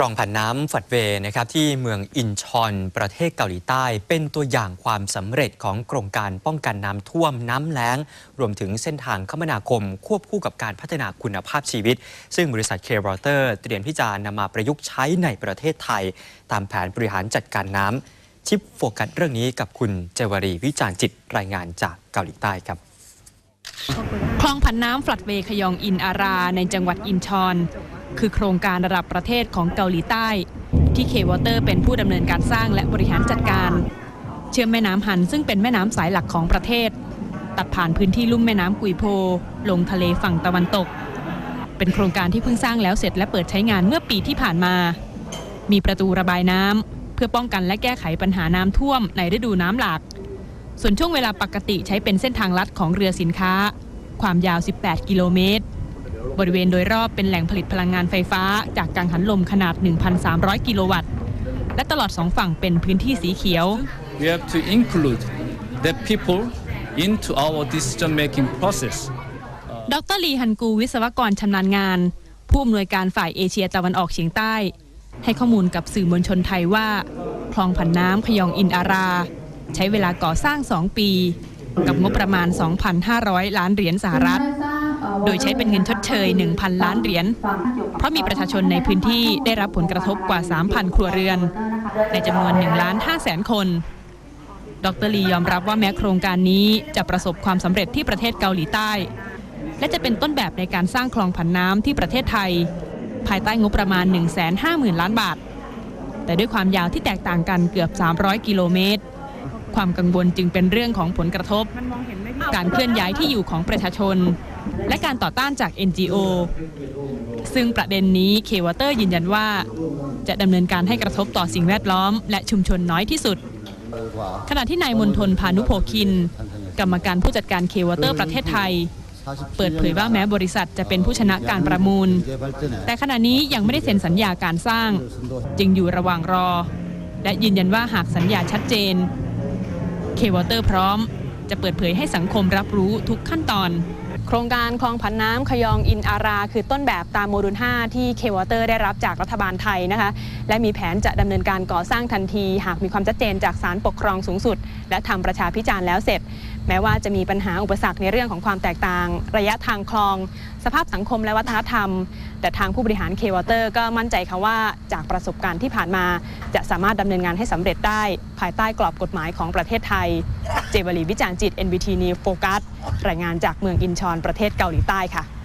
คลองผันน้ำฝัดเวนะครับที่เมืองอินชอนประเทศเกาหลีใต้ เป็นตัวอย่างความสำเร็จของโครงการป้องกันน้ำท่วมน้ำแล้ง รวมถึงเส้นทางคมนาคม ควบคู่กับการพัฒนาคุณภาพชีวิต ซึ่งบริษัทเค w อเตอร์เตรียมที่จะนำมาประยุกต์ใช้ในประเทศไทย ตามแผนบริหารจัดการน้ำชิปโฟกัสเรื่องนี้กับคุณเจวรีวิจารณ์จิตรายงานจากเกาหลีใต้ครับคลองผันน้ำฟลัดเวขยองอินอารา ในจังหวัดอินชอน คือโครงการระดับประเทศของเกาหลีใต้ ที่เควอเตอร์เป็นผู้ดำเนินการสร้างและบริหารจัดการ เชื่อมแม่น้ำฮันซึ่งเป็นแม่น้ำสายหลักของประเทศ ตัดผ่านพื้นที่ลุ่มแม่น้ำกุยโพ ลงทะเลฝั่งตะวันตก เป็นโครงการที่เพิ่งสร้างแล้วเสร็จและเปิดใช้งานเมื่อปีที่ผ่านมา มีประตูระบายน้ำเพื่อป้องกันและแก้ไขปัญหาน้ำท่วมในฤดูน้ำหลากส่วนช่วงเวลาปกติใช้เป็นเส้นทางลัดของเรือสินค้า ความยาว 18 กิโลเมตร บริเวณโดยรอบเป็นแหล่งผลิตพลังงานไฟฟ้า จากกังหันลมขนาด 1,300 กิโลวัตต์ และตลอดสองฝั่งเป็นพื้นที่สีเขียว we have to include the people into our decision making process. ดรลีฮันกูวิศวกรชำนาญงาน ผู้อำนวยการฝ่ายเอเชียตะวันออกเฉียงใต้ ให้ข้อมูลกับสื่อมวลชนไทยว่า คลองผันน้ำขยองอินอารา ใช้เวลาก่อสร้าง 2 ปี กับงบประมาณ 2,500 ล้านเหรียญสหรัฐ โดยใช้เป็นเงินชดเชย 1,000 ล้านเหรียญ เพราะมีประชาชนในพื้นที่ได้รับผลกระทบกว่า 3,000 ครัวเรือน ในจำนวน1ล้าน5แสนคน ดรลียอมรับว่าแม้โครงการนี้จะประสบความสำเร็จที่ประเทศเกาหลีใต้ และจะเป็นต้นแบบในการสร้างคลองผันน้ำที่ประเทศไทย ภายใต้งบประมาณ 150,000 ล้านบาท แต่ด้วยความยาวที่แตกต่างกันเกือบ 300 กิโลเมตรความกังวลจึงเป็นเรื่องของผลกระทบ การเคลื่อนย้ายที่อยู่ของประชาชน และการต่อต้านจาก NGO ซึ่งประเด็นนี้เควอเตอร์ยืนยันว่า จะดำเนินการให้กระทบต่อสิ่งแวดล้อม และชุมชนน้อยที่สุด ขณะที่นายมนทนพานุโพคิน กรรมการผู้จัดการเควอเตอร์ประเทศไทย เปิดเผยว่าแม้บริษัทจะเป็นผู้ชนะการประมูล แต่ขณะนี้ยังไม่ได้เซ็นสัญญาการสร้าง จึงอยู่ระหว่างรอ และยืนยันว่าหากสัญญาชัดเจนเควอเตอร์พร้อม จะเปิดเผยให้สังคมรับรู้ทุกขั้นตอน โครงการคลองผันน้ำขยองอินอารา คือต้นแบบตามโมดูล 5 ที่เควอเตอร์ได้รับจากรัฐบาลไทยนะคะ และมีแผนจะดำเนินการก่อสร้างทันที หากมีความชัดเจนจากศาลปกครองสูงสุด และทำประชาพิจารณ์แล้วเสร็จ แม้ว่าจะมีปัญหาอุปสรรคในเรื่องของความแตกต่าง ระยะทางคลอง สภาพสังคมและวัฒนธรรม แต่ทางผู้บริหารเควอเตอร์ก็มั่นใจค่ะว่าจากประสบการณ์ที่ผ่านมา จะสามารถดำเนินงานให้สำเร็จได้ ภายใต้กรอบกฎหมายของประเทศไทย เจวลีวิจารณ์จิต NBT News Focus รายงานจากเมืองอินชอนประเทศเกาหลีใต้ค่ะ